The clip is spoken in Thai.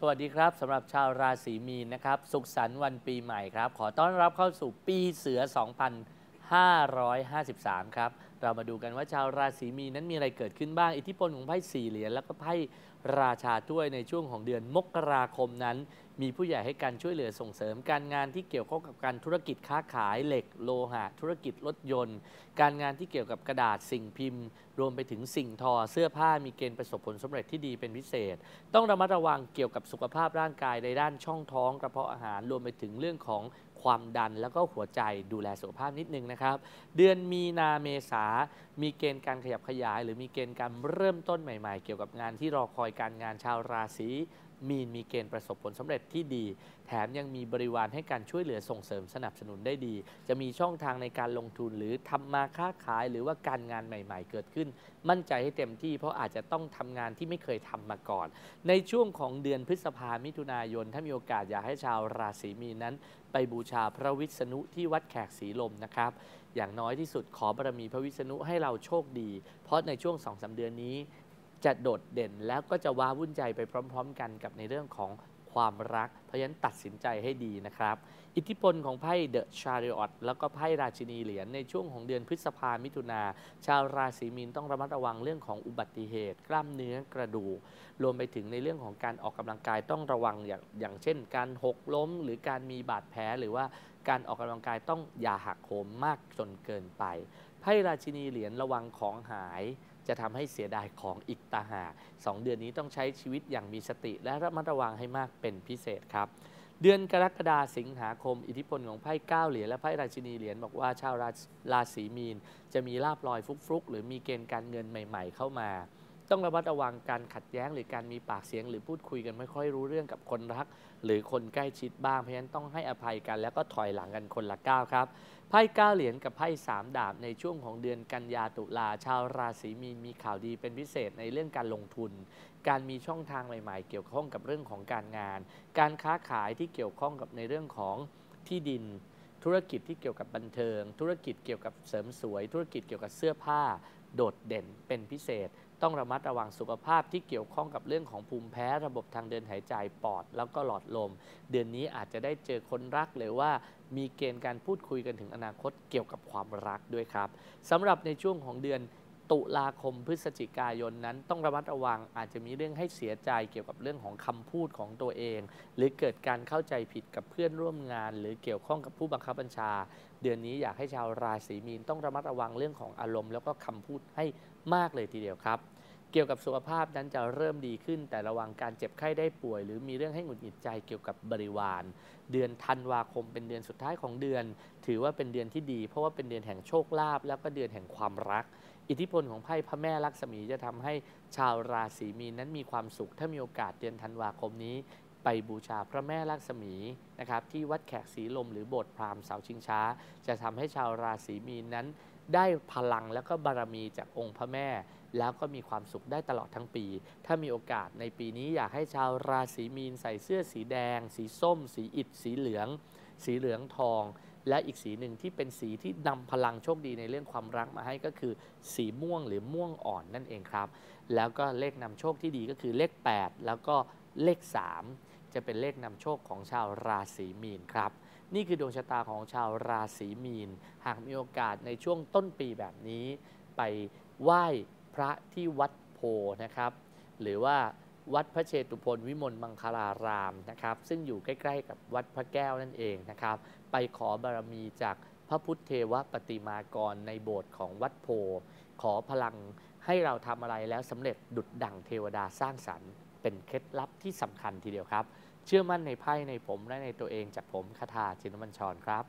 สวัสดีครับสำหรับชาวราศีมีนนะครับ สุขสันต์วันปีใหม่ครับ ขอต้อนรับเข้าสู่ปีเสือ 2553 ครับ เรามาดูกันว่าชาวราศีมีนนั้นมีอะไรเกิดขึ้นบ้าง อิทธิพลของไพ่สี่เหรียญแล้วก็ไพ่ราชาถ้วยในช่วงของเดือนมกราคมนั้น มีผู้ใหญ่ให้การช่วยเหลือส่งเสริมการงานที่เกี่ยวข้องกับการธุรกิจค้าขายเหล็กโลหะ ธุรกิจรถยนต์ การงานที่เกี่ยวกับกระดาษสิ่งพิมพ์ รวมไปถึงสิ่งทอเสื้อผ้ามีเกณฑ์ประสบผลสำเร็จที่ดีเป็นพิเศษ ต้องระมัดระวังเกี่ยวกับสุขภาพร่างกายในด้านช่องท้องกระเพาะอาหารรวมไปถึงเรื่องของ ความดันแล้วก็หัวใจดูแลสุขภาพนิดนึงนะครับ เดือนมีนาเมษา มีเกณฑ์การขยับขยาย หรือมีเกณฑ์การเริ่มต้นใหม่ ๆ เกี่ยวกับงานที่รอคอยการงานชาวราศีมีนมีเกณฑ์ประสบผลสำเร็จที่ดี แถมยังมีบริวารให้การช่วยเหลือส่งเสริมสนับสนุนได้ดี จะมีช่องทางในการลงทุนหรือทำมาค้าขาย หรือว่าการงานใหม่ ๆ เกิดขึ้น มั่นใจให้เต็มที่เพราะอาจจะต้องทำงานที่ไม่เคยทำมาก่อน ในช่วงของเดือนพฤษภามิถุนายน ถ้ามีโอกาสอยากให้ชาวราศีมีนนั้น ไปบูชาพระวิษณุที่วัดแขกสีลมนะครับ อย่างน้อยที่สุดขอบารมีพระวิษณุให้เราโชคดี เพราะในช่วงสองสาเดือนนี้จะโดดเด่นแล้วก็จะว้าวุ่นใจไปพร้อม ๆ กันกับในเรื่องของ ความรัก เพราะฉะนั้นตัดสินใจให้ดีนะครับ อิทธิพลของไพ่เดอะชาริออตแล้วก็ไพ่ราชินีเหรียญในช่วงของเดือนพฤษภามิถุนาชาวราศีมีนต้องระมัดระวังเรื่องของอุบัติเหตุ กล้ามเนื้อกระดูกรวมไปถึงในเรื่องของการออกกำลังกายต้องระวังอย่างอย่างเช่น การหกล้ม หรือการมีบาดแผลหรือว่าการออกกำลังกายต้องอย่าหักโหมมากจนเกินไปไพ่ราชินีเหรียญระวังของหาย จะทำให้เสียดายของอีกตาหาสองเดือนนี้ต้องใช้ชีวิตอย่างมีสติ และระมัดระวังให้มากเป็นพิเศษครับเดือนกรกฎาสิงหาคม อิทธิพลของไพ่เก้าเหรียญและไพ่ราชินีเหรียญบอกว่าชาวราศีมีน จะมีลาบลอยฟุกๆ หรือมีเกณฑ์การเงินใหม่ ๆ เข้ามา ต้องระมัดระวังการขัดแย้งหรือการมีปากเสียง หรือพูดคุยกันไม่ค่อยรู้เรื่องกับคนรัก หรือคนใกล้ชิดบ้างเพราะฉะนั้นต้องให้อภัยกันแล้วก็ถอยหลังกันคนละก้าวครับไพ่เก้าเหรียญกับไพ่สามดาบในช่วงของเดือนกันยาตุลาชาวราศีมีนมีข่าวดีเป็นพิเศษในเรื่องการลงทุน การมีช่องทางใหม่ ๆ เกี่ยวข้องกับเรื่องของการงาน การค้าขายที่เกี่ยวข้องกับในเรื่องของที่ดินธุรกิจที่เกี่ยวกับบันเทิง ธุรกิจเกี่ยวกับเสริมสวย ธุรกิจเกี่ยวกับเสื้อผ้า โดดเด่นเป็นพิเศษ ต้องระมัดระวังสุขภาพที่เกี่ยวข้องกับเรื่องของภูมิแพ้ระบบทางเดินหายใจปอด แล้วก็หลอดลม เดือนนี้อาจจะได้เจอคนรักหรือว่ามีเกณฑ์การพูดคุยกันถึงอนาคตเกี่ยวกับความรักด้วยครับสำหรับในช่วงของเดือน ตุลาคมพฤศจิกายนนั้นต้องระมัดระวังอาจจะมีเรื่องให้เสียใจเกี่ยวกับเรื่องของคำพูดของตัวเอง หรือเกิดการเข้าใจผิดกับเพื่อนร่วมงาน หรือเกี่ยวข้องกับผู้บังคับบัญชา เดือนนี้อยากให้ชาวราศีมีนต้องระมัดระวังเรื่องของอารมณ์ แล้วก็คำพูดให้มากเลยทีเดียวครับเกี่ยวกับสุขภาพนั้นจะเริ่มดีขึ้น แต่ระวังการเจ็บไข้ได้ป่วย หรือมีเรื่องให้หงุดหงิดใจเกี่ยวกับบริวาร เดือนธันวาคมเป็นเดือนสุดท้ายของเดือน ถือว่าเป็นเดือนที่ดี เพราะว่าเป็นเดือนแห่งโชคลาภแล้วก็เดือนแห่งความรัก อิทธิพลของไพ่พระแม่ลักษมีจะทำให้ชาวราศีมีนนั้นมีความสุข ถ้ามีโอกาสเดือนธันวาคมนี้ไปบูชาพระแม่ลักษมีนะครับที่วัดแขกศรีลมหรือโบสถ์พราหมณ์เสาชิงช้า จะทำให้ชาวราศีมีนนั้นได้พลังแล้วก็บารมีจากองค์พระแม่ แล้วก็มีความสุขได้ตลอดทั้งปี ถ้ามีโอกาสในปีนี้อยากให้ชาวราศีมีนใส่เสื้อสีแดง สีส้ม สีอิฐสีเหลือง สีเหลืองทอง และอีกสีหนึ่งที่เป็นสีที่นำพลังโชคดีในเรื่องความรักมาให้ก็คือ สีม่วงหรือม่วงอ่อนนั่นเองครับ แล้วก็เลขนำโชคที่ดีก็คือเลข 8 แล้วก็เลข 3 จะเป็นเลขนำโชคของชาวราศีมีนครับ นี่คือดวงชะตาของชาวราศีมีน หากมีโอกาสในช่วงต้นปีแบบนี้ ไปไหว้พระที่วัดโพนะครับ หรือว่า วัดพระเชตุพนวิมลมังคลารามนะครับ ซึ่งอยู่ใกล้ๆ กับวัดพระแก้วนั่นเองนะครับ ไปขอบารมีจากพระพุทธเทวปฏิมากรในโบสถ์ของวัดโพ ขอพลังให้เราทำอะไรแล้วสำเร็จดุดดั่งเทวดาสร้างสรรค์ เป็นเคล็ดลับที่สำคัญทีเดียวครับ เชื่อมั่นในไพ่ในผมและในตัวเองจากผมคาถาชินบัญชรครับ